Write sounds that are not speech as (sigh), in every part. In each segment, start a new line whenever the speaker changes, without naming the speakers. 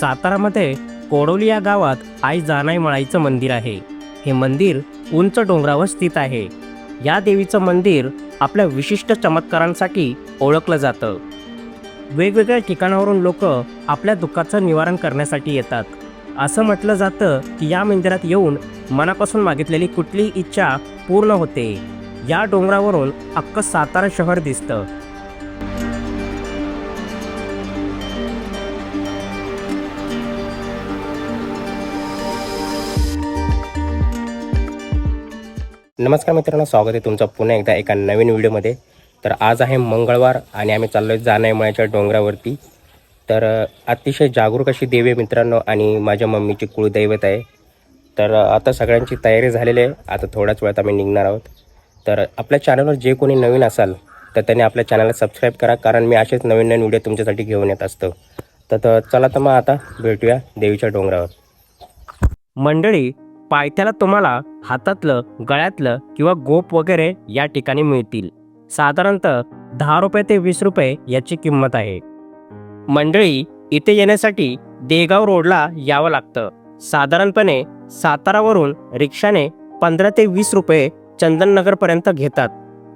सातारामध्ये कोडोली या गावात आई जानाई मळाईचं मंदिर आहे. हे मंदिर उंच डोंगरावर स्थित आहे. या देवीचं मंदिर आपल्या विशिष्ट चमत्कारांसाठी ओळखलं जातं. वेगवेगळ्या ठिकाणावरून लोक आपल्या दुःखाचं निवारण करण्यासाठी येतात. असं म्हटलं जातं की या मंदिरात येऊन मनापासून मागितलेली कुठलीही इच्छा पूर्ण होते. या डोंगरावरून अख्खं सातारा शहर दिसतं. नमस्कार मित्रांनो स्वागत आहे तुमचं पुन्हा एकदा एका नवीन व्हिडिओमध्ये. तर आज आहे मंगळवार आणि आम्ही चाललो आहे जानाईमळ्याच्या डोंगरावरती. तर अतिशय जागरूक अशी देवी आहे मित्रांनो आणि माझ्या मम्मीची कुळदैवत आहे. तर आता सगळ्यांची तयारी झालेली आहे. आता थोड्याच वेळात आम्ही निघणार आहोत. तर आपल्या चॅनलवर जे कोणी नवीन असाल तर त्यांनी आपल्या चॅनलला सबस्क्राईब करा कारण मी असेच नवीन नवीन व्हिडिओ तुमच्यासाठी घेऊन येत असतो. तर तर चला तर मग आता भेटूया देवीच्या डोंगरावर. मंडळी पायथ्याला तुम्हाला हातातलं गळ्यातलं किंवा गोप वगैरे या ठिकाणी मिळतील. साधारणतः दहा रुपये ते वीस रुपये याची किंमत आहे. मंडळी इथे येण्यासाठी देगाव रोडला यावं लागतं. साधारणपणे सातारावरून रिक्षाने पंधरा ते वीस रुपये चंदननगरपर्यंत घेतात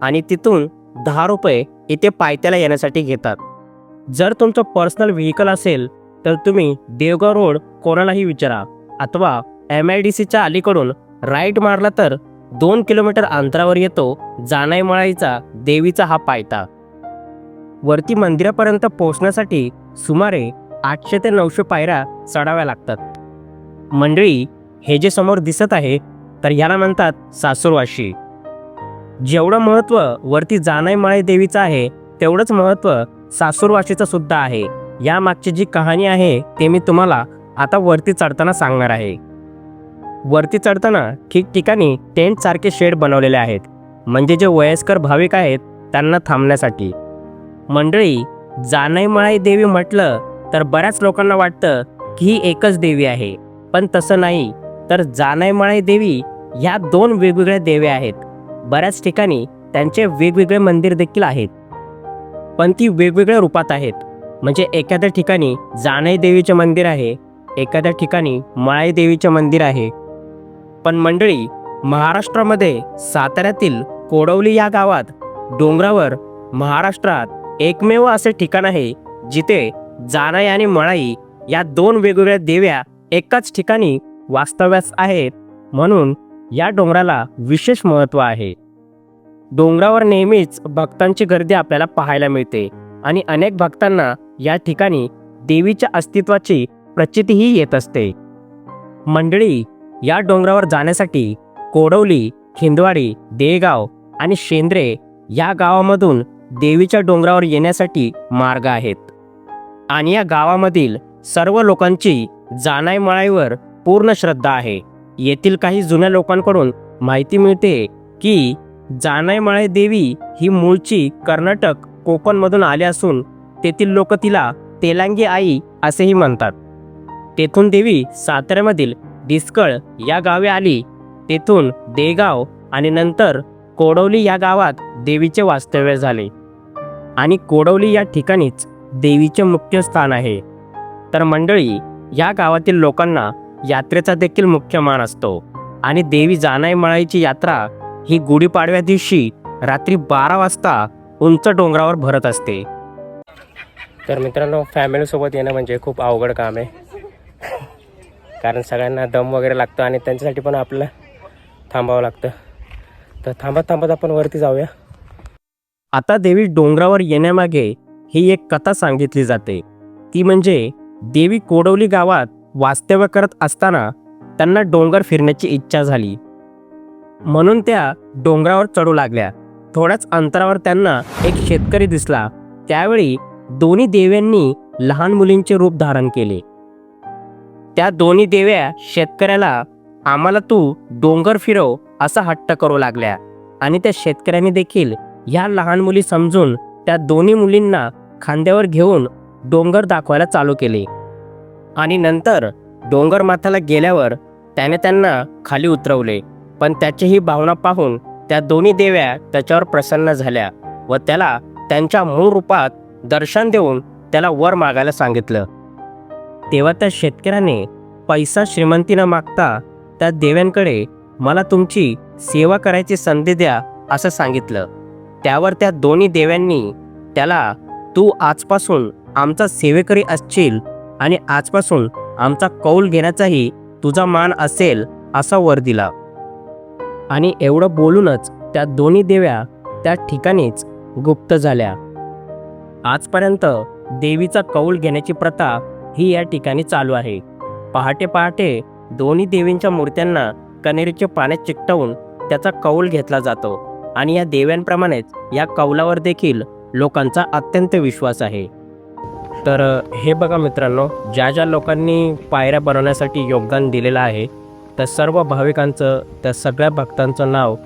आणि तिथून दहा रुपये इथे पायथ्याला येण्यासाठी घेतात. जर तुमचं पर्सनल व्हेकल असेल तर तुम्ही देवगाव रोड कोणालाही विचारा अथवा एम आय डी सीच्या अलीकडून राईट मारला तर दोन किलोमीटर अंतरावर येतो जानाई मळाईचा देवीचा हा पायता वरती मंदिरापर्यंत पोहोचण्यासाठी सुमारे आठशे ते नऊशे पायऱ्या चढाव्या लागतात. मंडळी हे जे समोर दिसत आहे तर याला म्हणतात सासूरवाशी. जेवढं महत्त्व वरती जानाई मळाई देवीचं आहे तेवढंच महत्त्व सासूरवाशीचं सुद्धा आहे. यामागची जी कहाणी आहे ते मी तुम्हाला आता वरती चढताना सांगणार आहे. वरती चढताना ठिकठिकाणी टेंटसारखे शेड बनवलेले आहेत. म्हणजे जे वयस्कर भाविक आहेत त्यांना थांबण्यासाठी. मंडळी जानाईमळाई देवी म्हटलं तर बऱ्याच लोकांना वाटतं की ही एकच देवी आहे. पण तसं नाही. तर जानाईमळाई देवी ह्या दोन वेगवेगळ्या देव्या आहेत. बऱ्याच ठिकाणी त्यांचे वेगवेगळे मंदिर देखील आहेत. पण ती वेगवेगळ्या रूपात आहेत. म्हणजे एखाद्या ठिकाणी जानाई देवीचे मंदिर आहे एखाद्या ठिकाणी मळाई देवीचे मंदिर आहे पण मंडळी महाराष्ट्रामध्ये साताऱ्यातील कोडवली या गावात डोंगरावर महाराष्ट्रात एकमेव असे ठिकाण आहे जिथे जानाई आणि मळाई या दोन वेगवेगळ्या देव्या एकाच ठिकाणी वास्तव्यास आहेत म्हणून या डोंगराला विशेष महत्त्व आहे. डोंगरावर नेहमीच भक्तांची गर्दी आपल्याला पाहायला मिळते आणि अनेक भक्तांना या ठिकाणी देवीच्या अस्तित्वाची प्रचितीही येत असते. मंडळी या डोंगरावर जाण्यासाठी कोडवली खिंदवाडी देगाव आणि शेंद्रे या गावामधून देवीच्या डोंगरावर येण्यासाठी मार्ग आहेत. आणि या गावामधील सर्व लोकांची जानाई मळाईवर पूर्ण श्रद्धा आहे. येथील काही जुन्या लोकांकडून माहिती मिळते की जानाई मळाई देवी ही मूळची कर्नाटक कोकणमधून आली असून तेथील लोक तिला तेलांगी आई असेही म्हणतात. तेथून देवी साताऱ्यामधील डिस्कळ या गावी आली. तेथून देगाव आणि नंतर कोडवली या गावात देवीचे वास्तव्य झाले. आणि कोडवली या ठिकाणीच देवीचे मुख्य स्थान आहे. तर मंडळी या गावातील लोकांना यात्रेचा देखील मुख्य मान असतो. आणि देवी जानाई मळाईची यात्रा ही गुढीपाडव्या दिवशी रात्री बारा वाजता उंच डोंगरावर भरत असते. तर मित्रांनो फॅमिलीसोबत येणं म्हणजे खूप अवघड काम आहे. कारण सगळ्यांना दम वगैरे लागतो आणि त्यांच्यासाठी पण आपल्याला थांबावं लागतं. तर थांबत थांबत आपण वरती जाऊया. आता देवी डोंगरावर येण्यामागे ही एक कथा सांगितली जाते. ती म्हणजे देवी कोडवली गावात वास्तव्य करत असताना त्यांना डोंगर फिरण्याची इच्छा झाली. म्हणून त्या डोंगरावर चढू लागल्या. थोड्याच अंतरावर त्यांना एक शेतकरी दिसला. त्यावेळी दोन्ही देव्यांनी लहान मुलींचे रूप धारण केले. त्या दोन्ही देव्या शेतकऱ्याला आम्हाला तू डोंगर फिरव असा हट्ट करू लागल्या. आणि त्या शेतकऱ्यांनी देखील ह्या लहान मुली समजून त्या दोन्ही मुलींना खांद्यावर घेऊन डोंगर दाखवायला चालू केले. आणि नंतर डोंगर माथ्याला गेल्यावर त्याने त्यांना खाली उतरवले. पण त्याची ही भावना पाहून त्या दोन्ही देव्या त्याच्यावर प्रसन्न झाल्या व त्याला त्यांच्या मूळ रूपात दर्शन देऊन त्याला वर मागायला सांगितलं. तेव्हा त्या शेतकऱ्याने पैसा श्रीमंती न मागता त्या देव्यांकडे मला तुमची सेवा करायची संधी द्या असं सांगितलं. त्यावर त्या दोन्ही देव्यांनी त्याला तू आजपासून आमचा सेवेकरी असशील आणि आजपासून आमचा कौल घेण्याचाही तुझा मान असेल असा वर दिला. आणि एवढं बोलूनच त्या दोन्ही देव्या त्या ठिकाणीच गुप्त झाल्या. आजपर्यंत देवीचा कौल घेण्याची प्रथा ही या ठिकाणी चालू आहे. पहाटे पहाटे दोन्ही देवींच्या मूर्त्यांना कनेरीचे पाण्यात चिकटवून त्याचा कौल घेतला जातो आणि या देव्यांप्रमाणेच या कौलावर देखील लोकांचा अत्यंत विश्वास आहे. तर हे बघा मित्रांनो ज्या ज्या लोकांनी पायऱ्या बनवण्यासाठी योगदान दिलेलं आहे त्या सर्व भाविकांचं त्या सगळ्या भक्तांचं नाव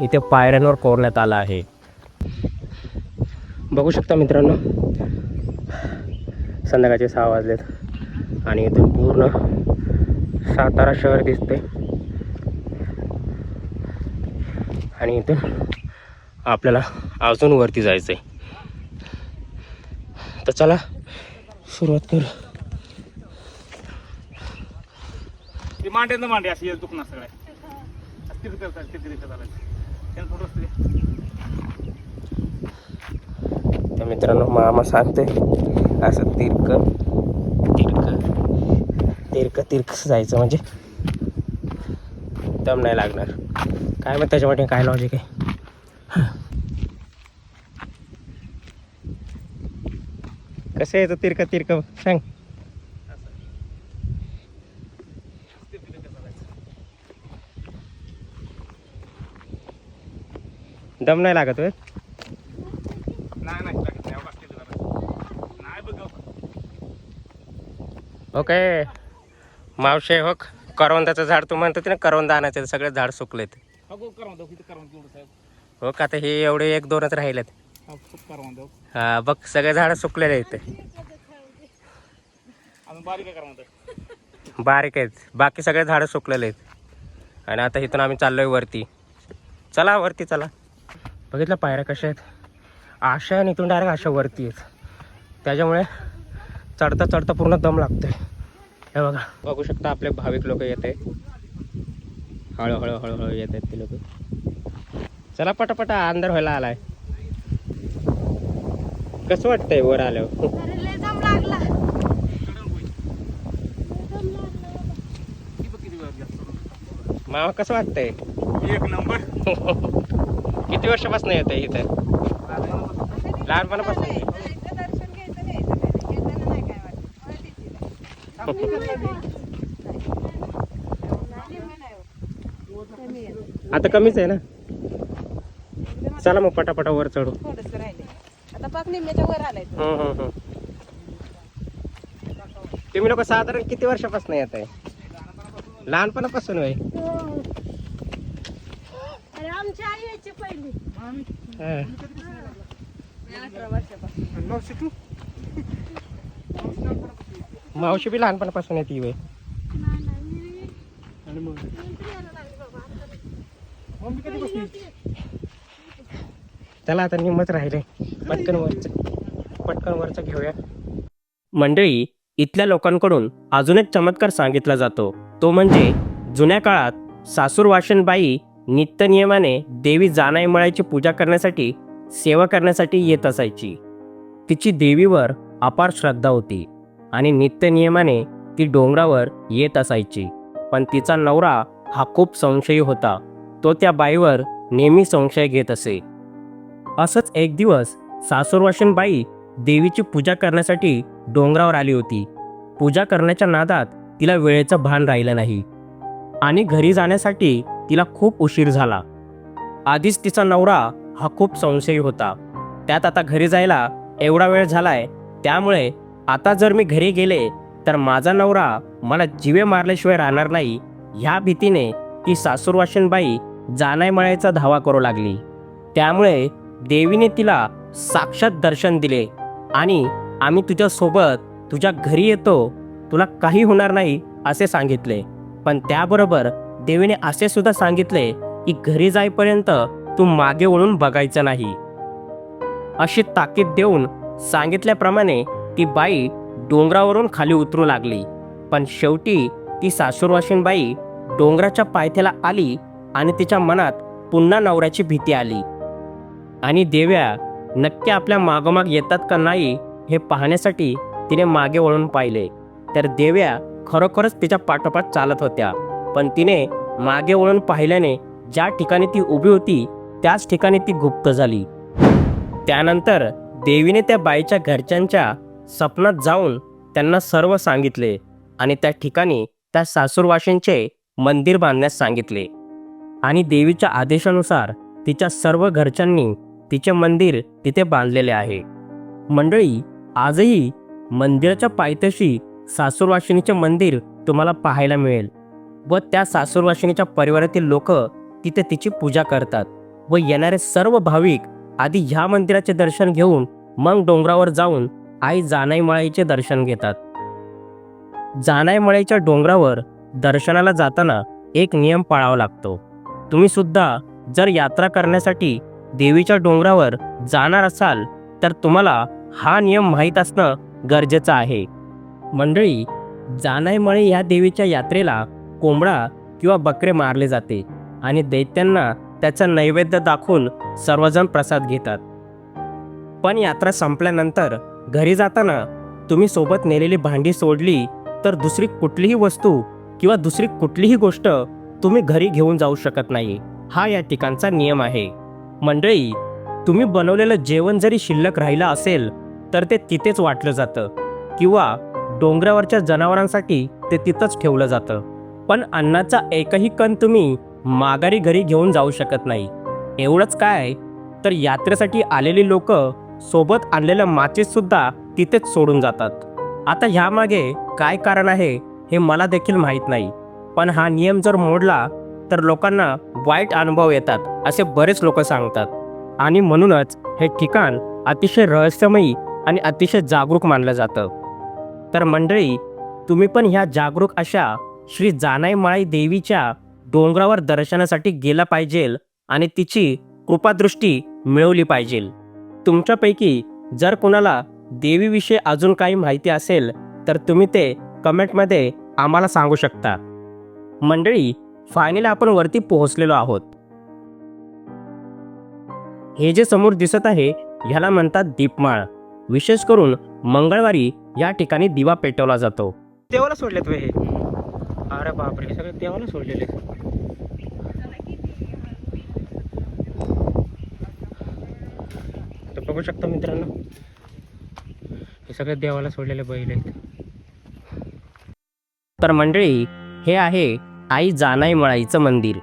इथे पायऱ्यांवर कोरण्यात आलं आहे. बघू शकता मित्रांनो संध्याकाळचे सहा वाजलेत. आणि इथून पूर्ण सातारा शहर दिसते आणि इथून आपल्याला अजून वरती जायचं आहे तर चला सुरुवात करू.
ते मांडे ना मांडे अशी दुखणार सगळ्या करतात
तर मित्रांनो मामा सांगते असं तिरक. तिरक. तिरक तिरक जायचं म्हणजे? दम नाही लागणार. काय मग त्याच्यामध्ये काय लॉजिक आहे? कसं येतं तिरक तिरक? सांग. दम नाही लागत होय
नाही नाही लागत नाही एवढं असते जरा नाही बघ
ओके. मावशे हो करवंदाचं झाड तू म्हणतो ना करवंद आणायचं सगळे झाड सुकलेत.
हा
हो का आता हे एवढे एक दोनच राहिलेत.
हा
हा बघ सगळे झाडं सुकलेले आहेत.
बारीक
आहेत. बाकी सगळे झाडं सुकलेले आहेत. आणि आता इथून आम्ही चाललोय वरती. चला वरती चला. बघितलं पायऱ्या कशा आहेत? आशा आणि इथून डायरेक्ट आशा वरती आहेत. त्याच्यामुळे चढता चढता पूर्ण दम लागतोय. हे बघा. बघू शकता आपले भाविक लोक येत आहे हळूहळू हळूहळू येत आहेत ते लोक. चला पटापटा अंधार व्हायला आलाय. कसं वाटतंय वर आल्यावर? मामा कसं वाटतंय?
एक नंबर. (laughs)
किती वर्षापासून येत आहे इथं लहानपणापासून येतंय.
जायचं दर्शन घ्यायचं घ्यायचं घेताना नाही काय वाटत मला तिथे
आता कमीच आहे ना? चला मग पटापटा वर चढू.
आता पाक निम्म्याच्या वर आलाय.
तुम्ही लोक साधारण किती वर्षापासून येत आहे? लहानपणापासून होय?
अरे आमची आई यायची पहिली.
हा.
अठरा वर्षापासून.
मावशी
बी लहानपणापासून येते होय
आणि मग? मम्मी कधी बसली?
चला आता निम्मच राहिले. पटकन वरच पटकन वरच घेऊया. मंडळी इथल्या लोकांकडून अजून एक चमत्कार सांगितला जातो. तो म्हणजे जुन्या काळात सासूर वाशनबाई नित्यनियमाने देवी जानाई मळाची पूजा करण्यासाठी सेवा करण्यासाठी येत असायची. तिची देवीवर अपार श्रद्धा होती. आणि नित्यनियमाने ती डोंगरावर येत असायची. पण तिचा नवरा हा खूप संशयी होता. तो त्या बाईवर नेहमी संशय घेत असे. असंच एक दिवस सासूरवाशीन बाई देवीची पूजा करण्यासाठी डोंगरावर आली होती. पूजा करण्याच्या नादात तिला वेळेचं भान राहिलं नाही. आणि घरी जाण्यासाठी तिला खूप उशीर झाला. आधीच तिचा नवरा हा खूप संशयी होता. त्यात आता घरी जायला एवढा वेळ झालाय त्यामुळे आता जर मी घरी गेले तर माझा नवरा मला जिवे मारल्याशिवाय राहणार नाही. ह्या भीतीने ती सासूरवाशनबाई जानाय मळायचा धावा करू लागली. त्यामुळे देवीने तिला साक्षात दर्शन दिले. आणि आम्ही तुझ्यासोबत तुझ्या घरी येतो तुला काही होणार नाही असे सांगितले. पण त्याबरोबर देवीने असे सुद्धा सांगितले की घरी जाईपर्यंत तू मागे वळून बघायचं नाही. अशी ताकीद देऊन सांगितल्याप्रमाणे ती बाई डोंगरावरून खाली उतरू लागली. पण शेवटी ती सासूरवाशीन बाई डोंगराच्या पायथ्याला आली आणि तिच्या मनात पुन्हा नवऱ्याची भीती आली. आणि देव्या नक्की आपल्या मागोमाग येतात का नाही हे पाहण्यासाठी तिने मागे वळून पाहिले. तर देव्या खरोखरच तिच्या पाठोपाठ चालत होत्या. पण तिने मागे वळून पाहिल्याने ज्या ठिकाणी ती उभी होती त्याच ठिकाणी ती गुप्त झाली. त्यानंतर देवीने त्या बाईच्या घरच्यांच्या स्वप्नात जाऊन त्यांना सर्व सांगितले आणि त्या ठिकाणी त्या सासूरवाशींचे मंदिर बांधण्यास सांगितले. आणि देवीच्या आदेशानुसार तिच्या सर्व घरच्यांनी तिचे मंदिर तिथे बांधलेले आहे. मंडळी आजही मंदिराच्या पायथ्याशी सासूरवाशिनीचे मंदिर तुम्हाला पाहायला मिळेल व त्या सासूरवाशिनीच्या परिवारातील लोक तिथे तिची पूजा करतात व येणारे सर्व भाविक आधी ह्या मंदिराचे दर्शन घेऊन मग डोंगरावर जाऊन आई जानाईमळाईचे दर्शन घेतात. जानाईमळाईच्या डोंगरावर दर्शनाला जाताना एक नियम पाळावा लागतो. तुम्ही सुद्धा जर यात्रा करण्यासाठी देवीच्या डोंगरावर जाणार असाल तर तुम्हाला हा नियम माहीत असणं गरजेचं आहे. मंडळी जानाईमळे या देवीच्या यात्रेला कोंबडा किंवा बकरे मारले जाते आणि दैत्यांना त्याचा नैवेद्य दाखवून सर्वजण प्रसाद घेतात. पण यात्रा संपल्यानंतर घरी जाताना तुम्ही सोबत नेलेली भांडी सोडली तर दुसरी कुठलीही वस्तू किंवा दुसरी कुठलीही गोष्ट तुम्ही घरी घेऊन जाऊ शकत नाही. हा या ठिकाणचा नियम आहे. मंडळी तुम्ही बनवलेलं जेवण जरी शिल्लक राहिलं असेल तर ते तिथेच वाटलं जातं. किंवा डोंगरावरच्या जनावरांसाठी ते तिथंच ठेवलं जातं. पण अन्नाचा एकही कण तुम्ही माघारी घरी घेऊन जाऊ शकत नाही. एवढंच काय? तर यात्रेसाठी आलेली लोक सोबत आणलेलं माचीस सुद्धा तिथेच सोडून जातात. आता ह्यामागे काय कारण आहे हे मला देखील माहीत नाही. पण हा नियम जर मोडला तर लोकांना वाईट अनुभव येतात असे बरेच लोक सांगतात. आणि म्हणूनच हे ठिकाण अतिशय रहस्यमयी आणि अतिशय जागरूक मानलं जातं. तर मंडळी तुम्ही पण ह्या जागरूक अशा श्री जानाईमाळी देवीच्या डोंगरावर दर्शनासाठी गेला पाहिजेल आणि तिची कृपादृष्टी मिळवली पाहिजेल. तुमच्यापैकी जर कोणाला देवीविषयी अजून काही माहिती असेल तर तुम्ही ते कमेंटमध्ये आम्हाला सांगू शकता. मंडळी फायनली आपण वरती पोहोचलेलो आहोत. हे जे समोर दिसत आहे ह्याला म्हणतात दीपमाळ. विशेष करून मंगळवारी या ठिकाणी दिवा पेटवला जातो. देवाला सोडलेत वे हे? अरे बापरे सगळे देवाला सोडलेले तर बघू शकता मित्रांनो. हे सगळे देवाला सोडलेले बैल आहेत. तर मंडळी हे आहे आई जानाई मळाईचं मंदिर.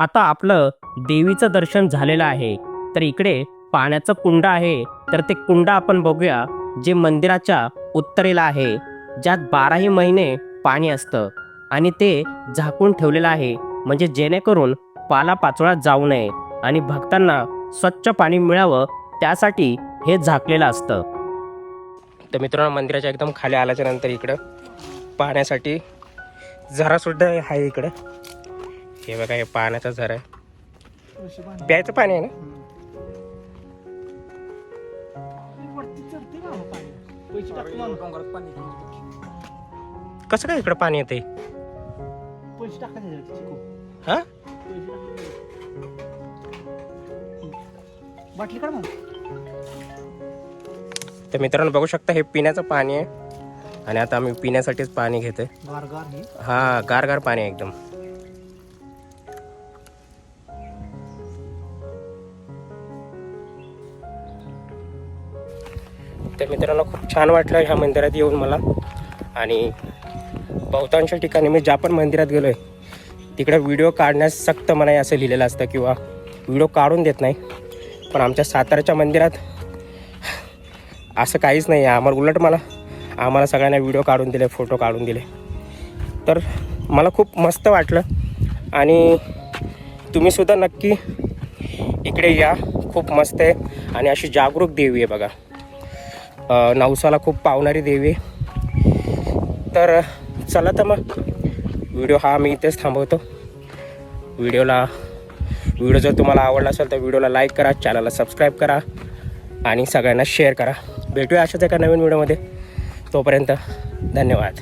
आता आपलं देवीचं दर्शन झालेलं आहे. तर इकडे पाण्याचं कुंड आहे. तर ते कुंड आपण बघूया जे मंदिराच्या उत्तरेला आहे. ज्यात बाराही महिने पाणी असतं आणि ते झाकून ठेवलेलं आहे. म्हणजे जेणेकरून पालापाचोळा जाऊ नये आणि भक्तांना स्वच्छ पाणी मिळावं त्यासाठी हे झाकलेलं असतं. तर मित्रांनो मंदिराच्या एकदम खाली आल्याच्यानंतर इकडं पाण्यासाठी झरासुद्धा आहे इकडं. हे बघा हे पाण्याचा झरा आहे. प्यायचं पाणी आहे ना? कसं काय इकडं पाणी येते हा? तर मित्रांनो बघू शकता हे पिण्याचं पाणी आहे. आणि आता आम्ही पिण्यासाठीच पाणी घेतोय.
हे?
हा गार गार पाणी आहे एकदम. त्या मित्राला खूप छान वाटलं ह्या मंदिरात येऊन मला. आणि बहुतांश ठिकाणी मी ज्या पण मंदिरात गेलो आहे तिकडे व्हिडिओ काढण्यास सक्त मनाई असं लिहिलेलं असतं किंवा व्हिडिओ काढून देत नाही. पण आमच्या साताऱ्याच्या मंदिरात असं काहीच नाही आहे. आम्हाला उलट मला आम्हाला सगळ्यांना व्हिडिओ काढून दिले फोटो काढून दिले. तर मला खूप मस्त वाटलं. आणि तुम्हीसुद्धा नक्की इकडे या. खूप मस्त आहे. आणि अशी जागरूक देवी आहे बघा. नवसाला खूप पावणारी देवी. तर चला तर मग. व्हिडिओ हा मी इथेच थांबवतो. व्हिडिओला व्हिडिओ जर तुम्हाला आवडला असेल तर व्हिडिओला लाईक करा चॅनलला सबस्क्राईब करा आणि सगळ्यांना शेअर करा. भेटूया अशाच एका नवीन व्हिडिओमध्ये. तोपर्यंत धन्यवाद.